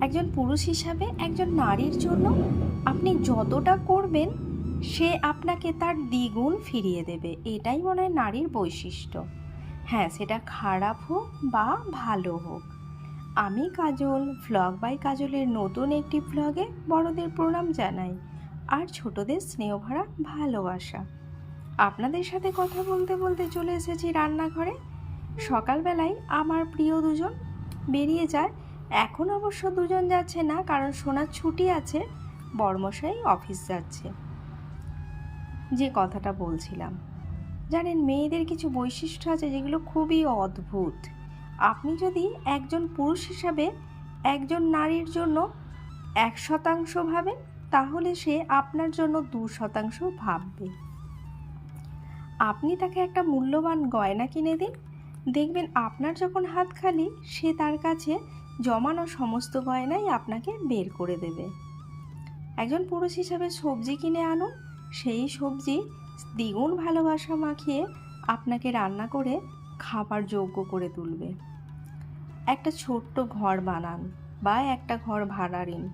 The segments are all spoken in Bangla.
একজন পুরুষ হিসাবে একজন নারীর জন্য আপনি যতটা করবেন, সে আপনাকে তার দ্বিগুণ ফিরিয়ে দেবে। এটাই মনে হয় নারীর বৈশিষ্ট্য। হ্যাঁ সেটা খারাপ হোক বা ভালো হোক। আমি কাজল ভ্লগ বাই কাজলের নতুন একটি ভ্লগে বড়দের প্রণাম জানাই। আর ছোটদের স্নেহভরা ভালোবাসা। আপনাদের সাথে কথা বলতে বলতে চলে এসেছি রান্নাঘরে। সকালবেলায় আমার প্রিয় দুজন বেরিয়ে যায় এখন অবশ্য দুজন যাচ্ছে না, কারণ সোনার ছুটি আছে, বর্মশাই অফিস যাচ্ছে। যে কথাটা বলছিলাম। জানেন, মেয়েদের কিছু বৈশিষ্ট্য আছে যেগুলো খুবই অদ্ভুত। আপনি যদি একজন পুরুষ হিসাবে একজন নারীর জন্য এক শতাংশ ভাবেন, তাহলে সে আপনার জন্য দু শতাংশ ভাববে। আপনি তাকে একটা মূল্যবান গয়না কিনে দিন। দেখবেন আপনার যখন হাত খালি, সে তার কাছে জমানো সমস্ত গয়নাই আপনাকে বের করে দেবে। একজন পুরুষ হিসাবে সবজি কিনে আনুন, সেই সবজি দ্বিগুণ ভালোবাসা মাখিয়ে আপনাকে রান্না করে খাবার যোগ্য করে তুলবে। একটা ছোট্ট ঘর বানান বা একটা ঘর ভাড়া নিন।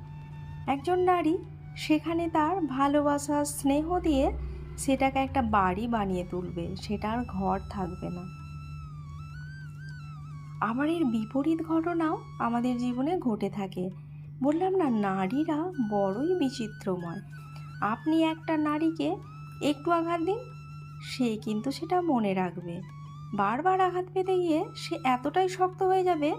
একজন নারী সেখানে তার ভালোবাসা স্নেহ দিয়ে সেটাকে একটা বাড়ি বানিয়ে তুলবে সেটা আর ঘর থাকবে না। আবার এর বিপরীত ঘটনাও আমাদের জীবনে ঘটে থাকে। বললাম, না, নারীরা বড়ই বিচিত্রময়। আপনি একটা নারীকে একটু আঘাত দিন, সে কিন্তু সেটা মনে রাখবে। বারবার আঘাত পেতে গিয়ে সে এতটাই শক্ত হয়ে যাবে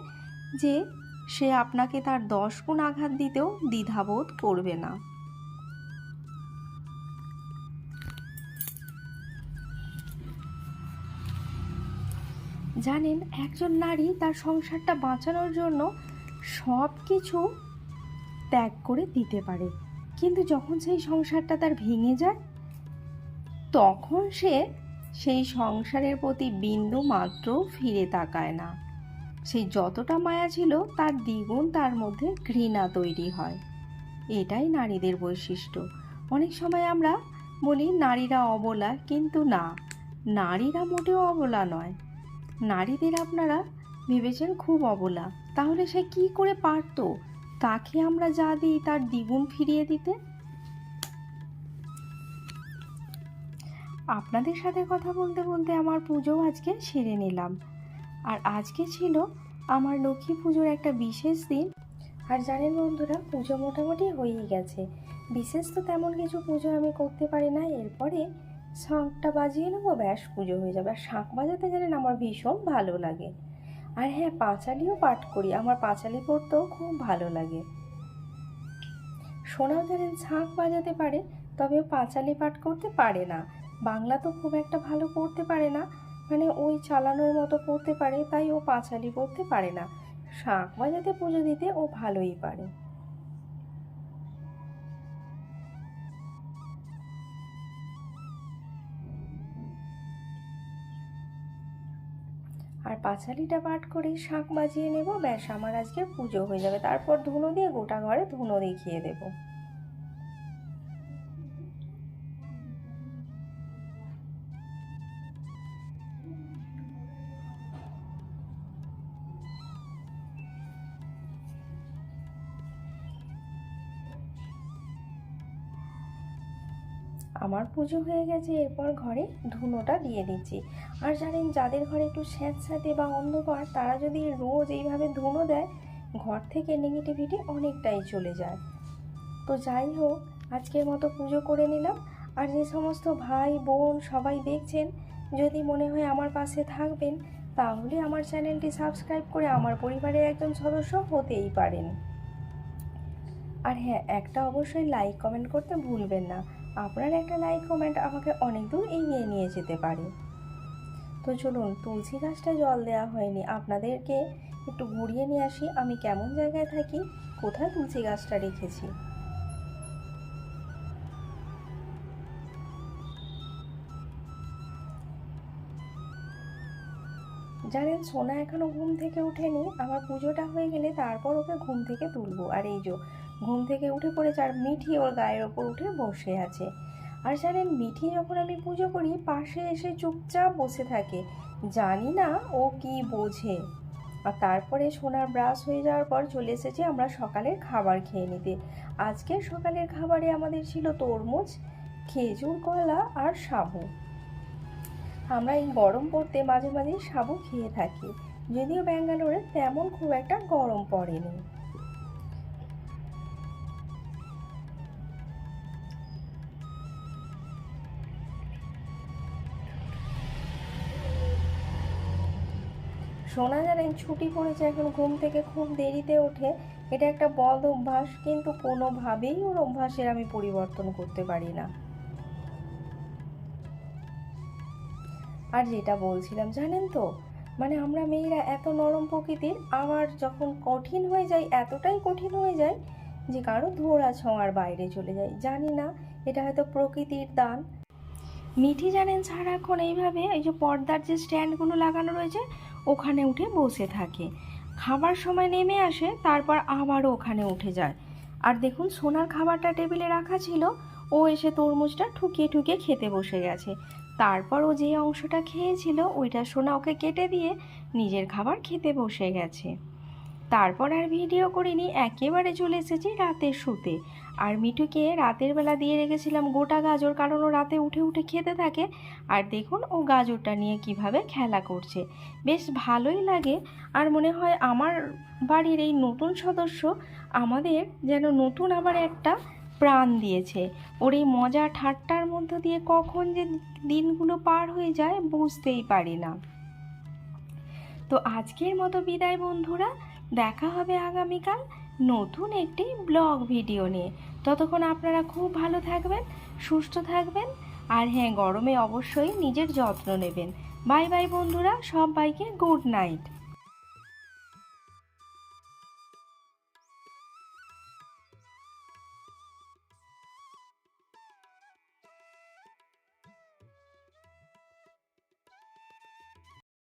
যে সে আপনাকে তার দশ গুণ আঘাত দিতেও দ্বিধাবোধ করবে না। জানেন, একজন নারী তার সংসারটা বাঁচানোর জন্য সব কিছু ত্যাগ করে দিতে পারে। কিন্তু যখন সেই সংসারটা তার ভেঙে যায়, তখন সে সেই সংসারের প্রতি বিন্দু মাত্র ফিরে তাকায় না। সেই যতটা মায়া ছিল, তার দ্বিগুণ তার মধ্যে ঘৃণা তৈরি হয়। এটাই নারীদের বৈশিষ্ট্য। অনেক সময় আমরা বলি, নারীরা অবলা, কিন্তু না। নারীরা মোটেও অবলা নয়। নারীদের আপনারা ভেবেছেন খুব অবলা। তাহলে সে কি করে পারতো? তাকে আমরা যা দিই তার দ্বিগুণ ফিরিয়ে দিতে? আপনাদের সাথে কথা বলতে বলতে আমার পুজো আজকে সেরে নিলাম। আর আজকে ছিল আমার লক্ষ্মী পুজোর একটা বিশেষ দিন। আর জানেন বন্ধুরা, পুজো মোটামুটি হয়েই গেছে। বিশেষ তো তেমন কিছু পুজো আমি করতে পারি না। এরপরে শাঁখটা বাজিয়ে নেব, ব্যাস পুজো হয়ে যাবে। আর শাঁখ বাজাতে জানেন আমার ভীষণ ভালো লাগে। আর হ্যাঁ পাঁচালিও পাঠ করি, আমার পাঁচালি পড়তেও খুব ভালো লাগে। সোনাও জানেন শাঁখ বাজাতে পারে তবে ও পাঁচালি পাঠ করতে পারে না। বাংলা তো খুব একটা ভালো পড়তে পারে না মানে ওই চালানোর মতো পড়তে পারে, তাই ও পাঁচালি পড়তে পারে না। শাঁখ বাজাতে পুজো দিতে ও ভালোই পারে। আর পাঁচালিটা পাঠ করে শাঁখ বাজিয়ে নেব, ব্যাস আমার আজকে পুজো হয়ে যাবে। তারপর ধুনো দিয়ে গোটা ঘরে ধুনো দেখিয়ে দেবো। আমার পুজো হয়ে গেছে, এরপর ঘরে ধুনোটা দিয়ে দিচ্ছি। আর জানেন, যাদের ঘরে একটু স্যাঁতস্যাঁতে বা অন্ধকার, তারা যদি রোজ এইভাবে ধুনো দেয়, ঘর থেকে নেগেটিভিটি অনেকটাই চলে যায়। তো যাই হোক, আজকের মতো পুজো করে নিলাম। আর যে সমস্ত ভাই, বোন সবাই দেখছেন, যদি মনে হয় আমার পাশে থাকবেন, তাহলে আমার চ্যানেলটি সাবস্ক্রাইব করে আমার পরিবারের একজন সদস্য হতেই পারেন। আর হ্যাঁ একটা অবশ্যই লাইক কমেন্ট করতে ভুলবেন না। আপনার একটা লাইক, কমেন্ট আমাকে অনেক দূর এগিয়ে নিয়ে যেতে পারে। তো চলুন, তুলসী গাছটা জল দেওয়া হয়নি। আপনাদেরকে একটু ঘুরিয়ে নিয়ে আসি, আমি কেমন জায়গায় থাকি, কোথায় তুলসী গাছটা রেখেছি। জানেন, সোনা এখনও ঘুম থেকে ওঠেনি। আমার পুজোটা হয়ে গেলে তারপর ওকে ঘুম থেকে তুলবো। আর এই যে ঘুম থেকে উঠে পড়েছে আর মিঠি ওর গায়ের ওপর উঠে বসে আছে। আর জানেন মিঠি যখন আমি পুজো করি, পাশে এসে চুপচাপ বসে থাকে। জানি না ও কি বোঝে। আর তারপরে সোনার ব্রাশ হয়ে যাওয়ার পর চলে এসেছি আমরা সকালের খাবার খেয়ে নিতে। আজকের সকালের খাবারে আমাদের ছিল তরমুজ, খেজুর কলা আর সাবু। আমরা এই গরম পড়তে মাঝে মাঝে সাবু খেয়ে থাকি। যদিও ব্যাঙ্গালোরে তেমন খুব একটা গরম পড়েনি। শোনা জানেন ছুটি পড়েছে এখন ঘুম থেকে খুব দেরিতে ওঠে। এটা একটা বদ অভ্যাস, কিন্তু কোনোভাবেই ওর অভ্যাসের আমি পরিবর্তন করতে পারি না। আর যেটা বলছিলাম, জানেন তো? মানে আমরা মেয়েরা এত নরম প্রকৃতির, আবার যখন কঠিন হয়ে যায় এতটাই কঠিন হয়ে যায় যে কারও ধোড়া ছোঁয়ার বাইরে চলে যায় জানি না, এটা হয়তো প্রকৃতির দান। মিঠি জানেন সারাক্ষণ এইভাবে এই যে পর্দার যে স্ট্যান্ডগুলো লাগানো রয়েছে ওখানে উঠে বসে থাকে। খাবার সময় নেমে আসে, তারপর আবারও ওখানে উঠে যায়। আর দেখুন, সোনার খাবারটা টেবিলে রাখা ছিল। ও এসে তরমুজটা ঠুকিয়ে ঠুকিয়ে খেতে বসে গেছে। তারপর ও যে অংশটা খেয়েছিল, ওইটা সোনা ওকে কেটে দিয়ে নিজের খাবার খেতে বসে গেছে। তারপর আর ভিডিও করিনি, একেবারে চলে এসেছি রাতে শুতে। আর মিঠুকে রাতের বেলা দিয়ে রেখেছিলাম গোটা গাজর, কারণ ও রাতে উঠে উঠে খেতে থাকে। আর দেখুন ও গাজরটা নিয়ে কীভাবে খেলা করছে। বেশ ভালোই লাগে। আর মনে হয় আমার বাড়ির এই নতুন সদস্য আমাদের যেন নতুন আবার একটা প্রাণ দিয়েছে। ওর এই মজা ঠাট্টার মধ্য দিয়ে কখন যে দিনগুলো পার হয়ে যায় বুঝতেই পারি না। তো আজকের মতো বিদায় বন্ধুরা। দেখা হবে আগামীকাল নতুন একটি ব্লগ ভিডিও নিয়ে। ততক্ষণ আপনারা খুব ভালো থাকবেন, সুস্থ থাকবেন, আর হ্যাঁ গরমে অবশ্যই নিজের যত্ন নেবেন। বাই বাই বন্ধুরা, সবাইকে গুড নাইট।